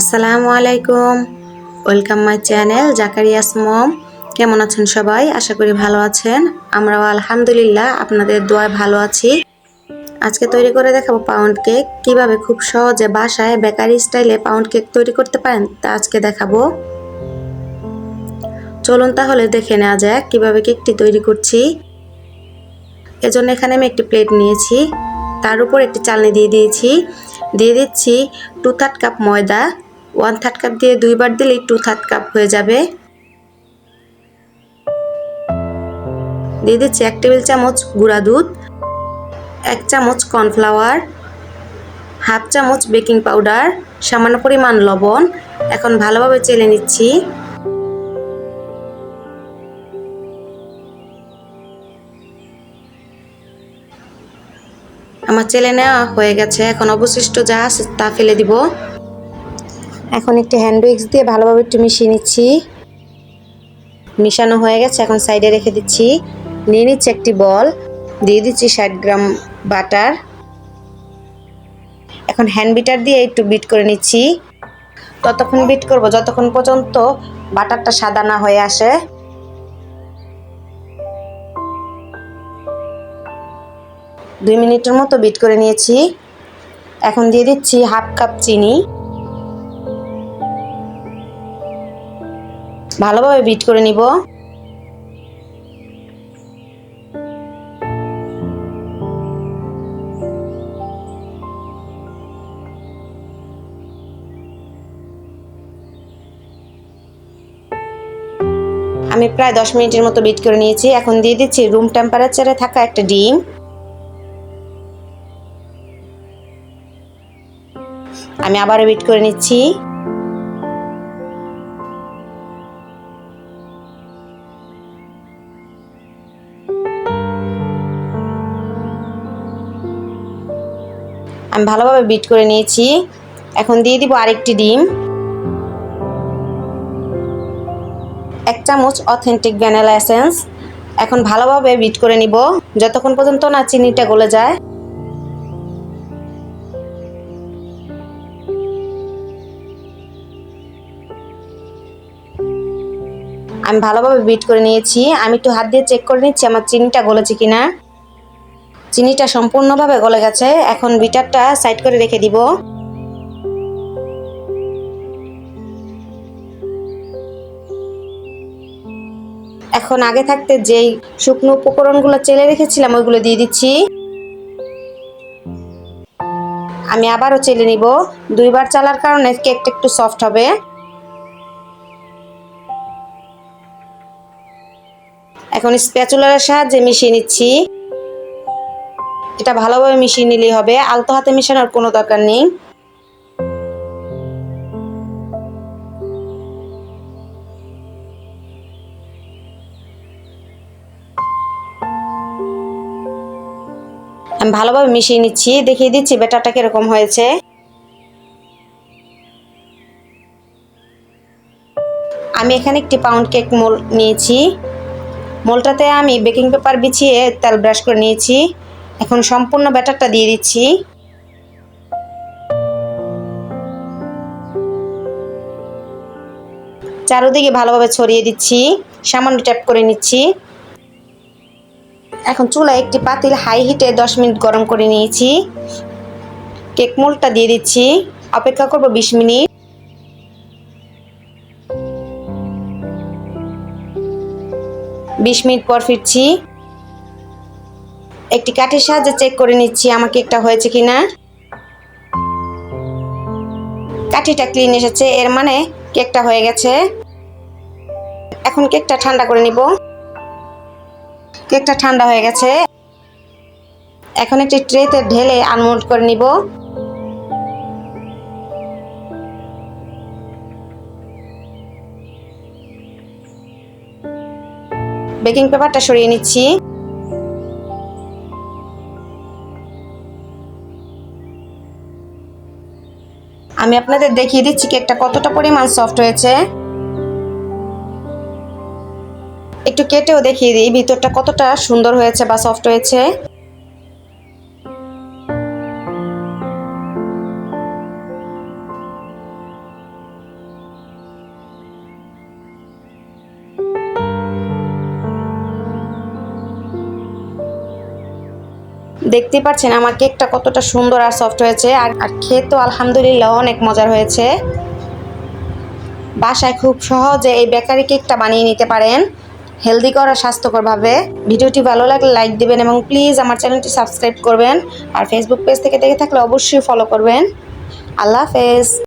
আসসালামু আলাইকুম। Welcome my channel জাকারিয়াস মম কেমন আছেন সবাই? আশা করি ভালো আছেন। আমরাও আলহামদুলিল্লাহ আপনাদের দোয়ায় ভালো আছি। আজকে তৈরি করে দেখাবো পাউন্ড কেক কীভাবে খুব সহজে বাসায় বেকারি স্টাইলে পাউন্ড কেক তৈরি করতে পারেন তা আজকে দেখাবো। চলুন তাহলে দেখে নেওয়া যাক কীভাবে কেকটি তৈরি করছি। এজন্য এখানে আমি একটি প্লেট নিয়েছি। তার উপর একটি চালনি দিয়ে দিয়েছি। দিয়ে দিচ্ছি টু থার্ড কাপ ময়দা। ওয়ান থার্ড কাপ দিয়ে দুইবার দিলেই টু থার্ড কাপ হয়ে যাবে। দিয়ে দিচ্ছি এক টেবিল চামচ গুঁড়া দুধ, এক চামচ কর্নফ্লাওয়ার, হাফ চামচ বেকিং পাউডার, সামান্য পরিমাণ লবণ। এখন ভালোভাবে চেলে নিচ্ছি। আমার চেলে নেওয়া হয়ে গেছে। এখন অবশিষ্ট যা আছে তা ফেলে দিব। এখন একটি হ্যান্ড উইক্স দিয়ে ভালোভাবে একটু মিশিয়ে নিচ্ছি। মিশানো হয়ে গেছে, এখন সাইডে রেখে দিচ্ছি। নিয়ে নিচ্ছি একটি বল, দিয়ে দিচ্ছি ষাট গ্রাম বাটার। এখন হ্যান্ড বিটার দিয়ে একটু বিট করে নিচ্ছি। ততক্ষণ বিট করব, যতক্ষণ পর্যন্ত বাটারটা সাদা না হয়ে আসে। দুই মিনিটের মতো বিট করে নিয়েছি। এখন দিয়ে দিচ্ছি হাফ কাপ চিনি। ভালোভাবে বিট করে নিব। আমি প্রায় দশ মিনিটের মতো বিট করে নিয়েছি। এখন দিয়ে দিচ্ছি রুম টেম্পারেচারে থাকা একটা ডিম। আমি আবারও বিট করে নিচ্ছি। আমি ভালোভাবে বিট করে নিয়েছি। এখন দিয়ে দিব আরেকটি ডিম। এক চামচ অথেন্টিক ভ্যানিলা এসেন্স এখন ভালোভাবে বিট করে নিব। যতক্ষণ পর্যন্ত না চিনিটা গলে যায়। আমি ভালোভাবে বিট করে নিয়েছি। আমি একটু হাত দিয়ে চেক করে নিচ্ছি আমার চিনিটা গলেছে কিনা। চিনিটা সম্পূর্ণভাবে গলে গেছে। এখন বিটারটা সাইড করে রেখে দিব। এখন আগে থাকতে যেই শুকনো উপকরণগুলো চেলে রেখেছিলাম, ওইগুলো দিয়ে দিচ্ছি। আমি আবারও চেলে নিব। দুইবার চালার কারণে কেকটা একটু সফট হবে। এখন স্প্যাচুলারের সাহায্যে মিশিয়ে নিচ্ছি। এটা ভালোভাবে মিশিয়ে নিলেই হবে। আলতো হাতে মিশানোর কোনো দরকার নেই। আমি ভালোভাবে মিশিয়ে নিচ্ছি। দেখিয়ে দিচ্ছি ব্যাটারটা কীরকম হয়েছে। আমি এখানে একটি পাউন্ড কেক মোল নিয়েছি। মোলটাতে আমি বেকিং পেপার বিছিয়ে তেল ব্রাশ করে নিয়েছি। এখন সম্পূর্ণ ব্যাটারটা দিয়ে দিচ্ছি। চারোদিকে ভালোভাবে ছড়িয়ে দিচ্ছি, সামান্য ট্যাপ করে নিচ্ছি। এখন চুলায় একটি পাতিল হাই হিটে দশ মিনিট গরম করে নিয়েছি। কেক মোলটা দিয়ে দিচ্ছি। অপেক্ষা করব বিশ মিনিট। বিশ মিনিট পর ফিরছি। একটি কাঠের সাহায্যে চেক করে নিচ্ছি আমার কেকটা হয়েছে কি না কাঠিটা ক্লিন এসেছে, এর মানে কেকটা হয়ে গেছে। এখন কেকটা ঠান্ডা করে নিব। কেকটা ঠান্ডা হয়ে গেছে। এখন একটি ট্রেতে ঢেলে আনমোল্ড করে নিব। বেকিং পেপারটা সরিয়ে নিচ্ছি। আমি আপনাদের দেখিয়ে দিচ্ছি কেকটা কতটা পরিমাণ সফট হয়েছে। একটু কেটেও দেখিয়ে দিই, ভিতরটা কতটা সুন্দর হয়েছে বা সফট হয়েছে। দেখতে পাচ্ছেন আমার কেকটা কতটা সুন্দর আর সফট হয়েছে। আর তো আলহামদুলিল্লাহ অনেক মজার হয়েছে। বাসায় খুব সহজে এই বেকারি কেকটা বানিয়ে নিতে পারেন, হেলদি করা স্বাস্থ্যকরভাবে। ভিডিওটি ভালো লাগলে লাইক দিবেন এবং প্লিজ আমার চ্যানেলটি সাবস্ক্রাইব করবেন। আর ফেসবুক পেজ থেকে দেখে থাকলে অবশ্যই ফলো করবেন। আল্লাহ হাফেজ।